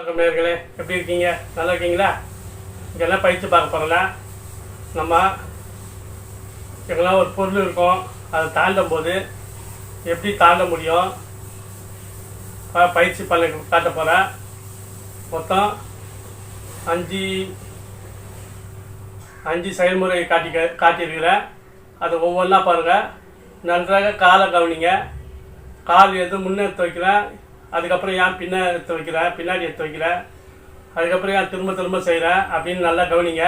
வணக்கம் நேர்களே எப்படி இருக்கீங்க? நல்லா இருக்கீங்களா? இங்கெல்லாம் பயிற்சி பார்க்க போகிறோம்ல நம்ம எங்கெல்லாம் ஒரு பொருள் இருக்கும் அதை தாண்டும் போது எப்படி தாண்ட முடியும்? பயிற்சி பண்ண காட்ட போகிறேன் மொத்தம் அஞ்சு அஞ்சு செயல்முறை காட்டி காட்டியிருக்கிறேன் அது ஒவ்வொன்றா பாருங்கள் நன்றாக காலை கவனிங்க. கால் எது முன்னே வைக்கிறேன் அதுக்கப்புறம் ஏன் பின்ன எடுத்து வைக்கிற பின்னாடி எடுத்து வைக்கிற அதுக்கப்புறம் ஏன் திரும்ப திரும்ப செய்கிறேன் அப்படின்னு நல்லா கவனிங்க.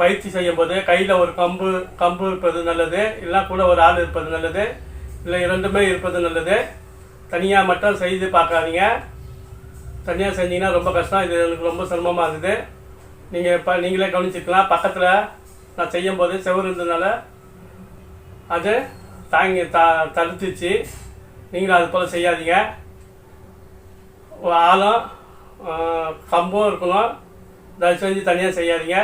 பயிற்சி செய்யும்போது கையில் ஒரு கம்பு கம்பு இருப்பது நல்லது இல்லை கூட ஒரு ஆள் இருப்பது நல்லது இல்லை இரண்டுமே இருப்பது நல்லது. தனியாக மட்டும் செய்து பார்க்காதீங்க. தனியாக செஞ்சீங்கன்னா ரொம்ப கஷ்டம் இது எனக்கு ரொம்ப சிரமமாக இருக்குது. நீங்கள் இப்போ நீங்களே கவனிச்சிக்கலாம். பக்கத்தில் நான் செய்யும்போது செவர் இருந்ததுனால அது தாங்கி த தடுத்துச்சு. நீங்களும் அது போல் செய்யாதீங்க. ஆழம் ஆளும் கம்பும் இருக்கணும். தயவு செஞ்சு தனியாக செய்யாதீங்க.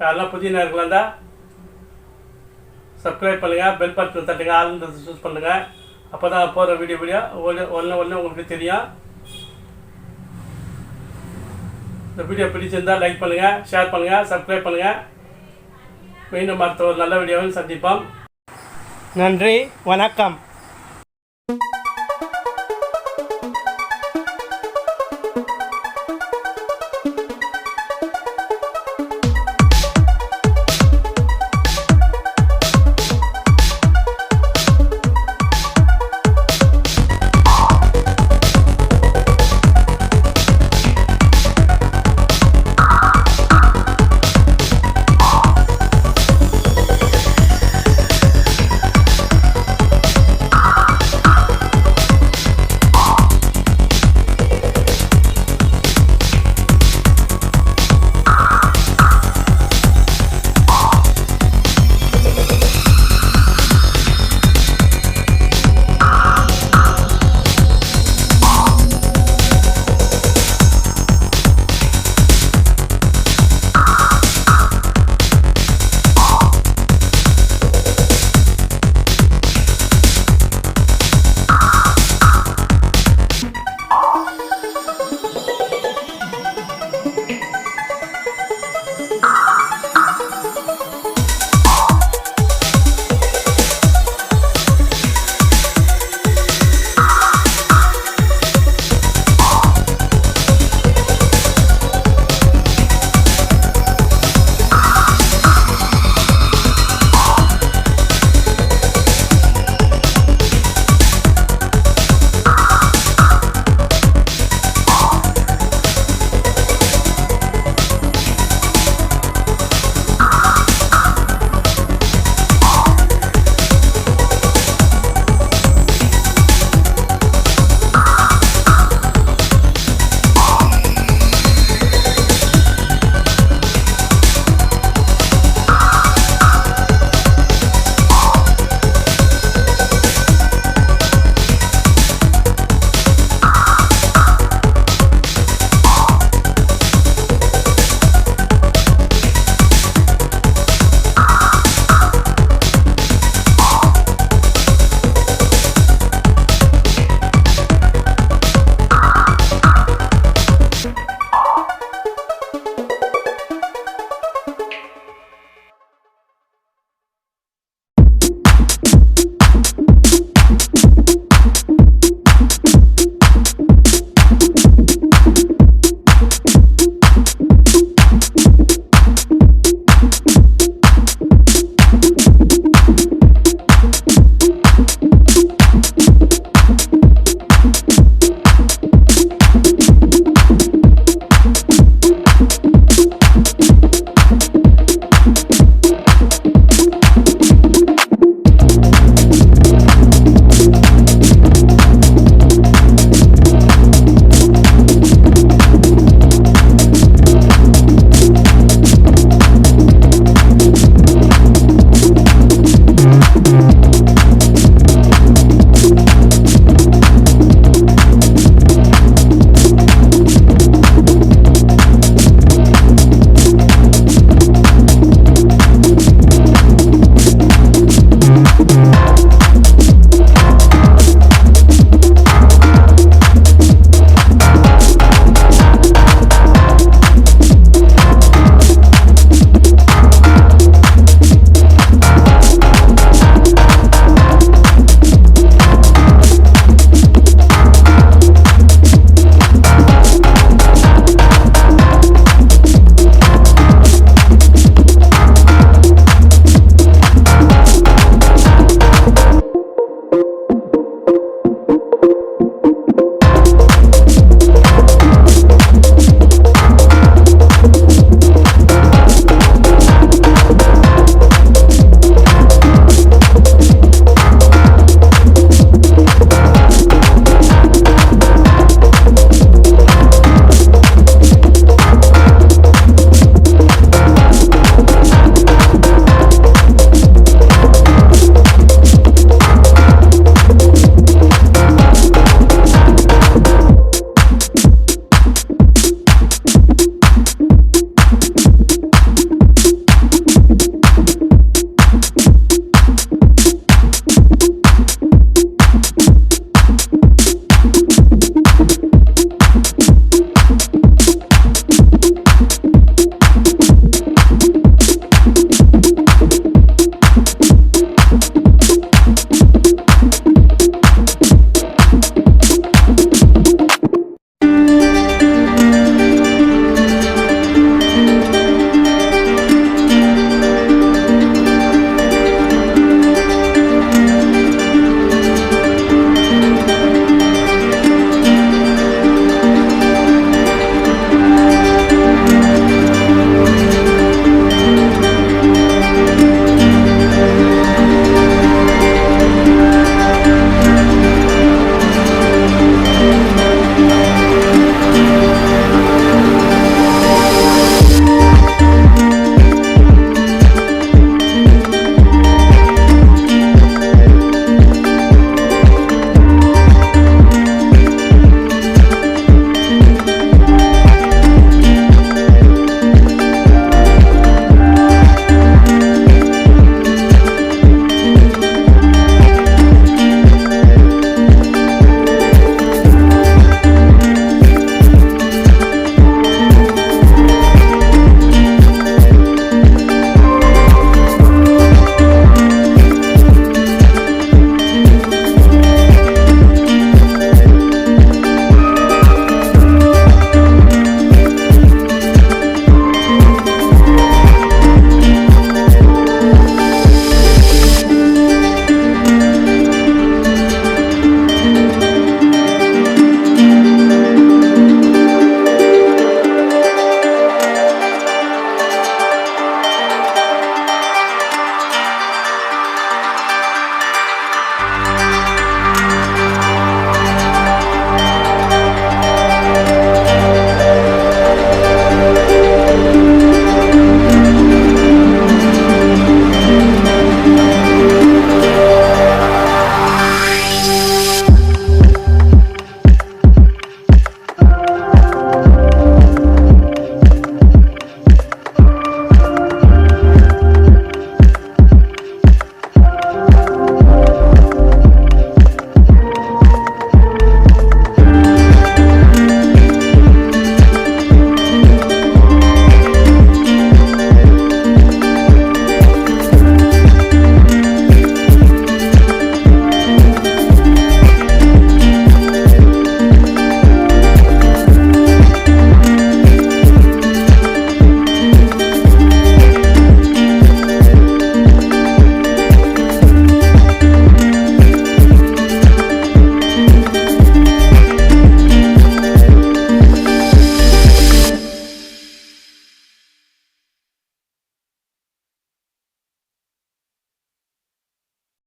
யாரெல்லாம் புதிய நேர்கள் இருந்தால் சப்ஸ்கிரைப் பண்ணுங்கள் பெல் பட்டன் தட்டுங்க ஆளுன்றது சூஸ் பண்ணுங்கள் அப்போ தான் போகிற வீடியோ வீடியோ ஒன்று ஒன்று ஒன்று உங்களுக்கு தெரியும். இந்த வீடியோ பிடிச்சிருந்தால் லைக் பண்ணுங்கள் ஷேர் பண்ணுங்கள் சப்ஸ்கிரைப் பண்ணுங்கள் மீண்டும் அடுத்த ஒரு நல்ல வீடியோவில் சந்திப்போம். நன்றி வணக்கம்.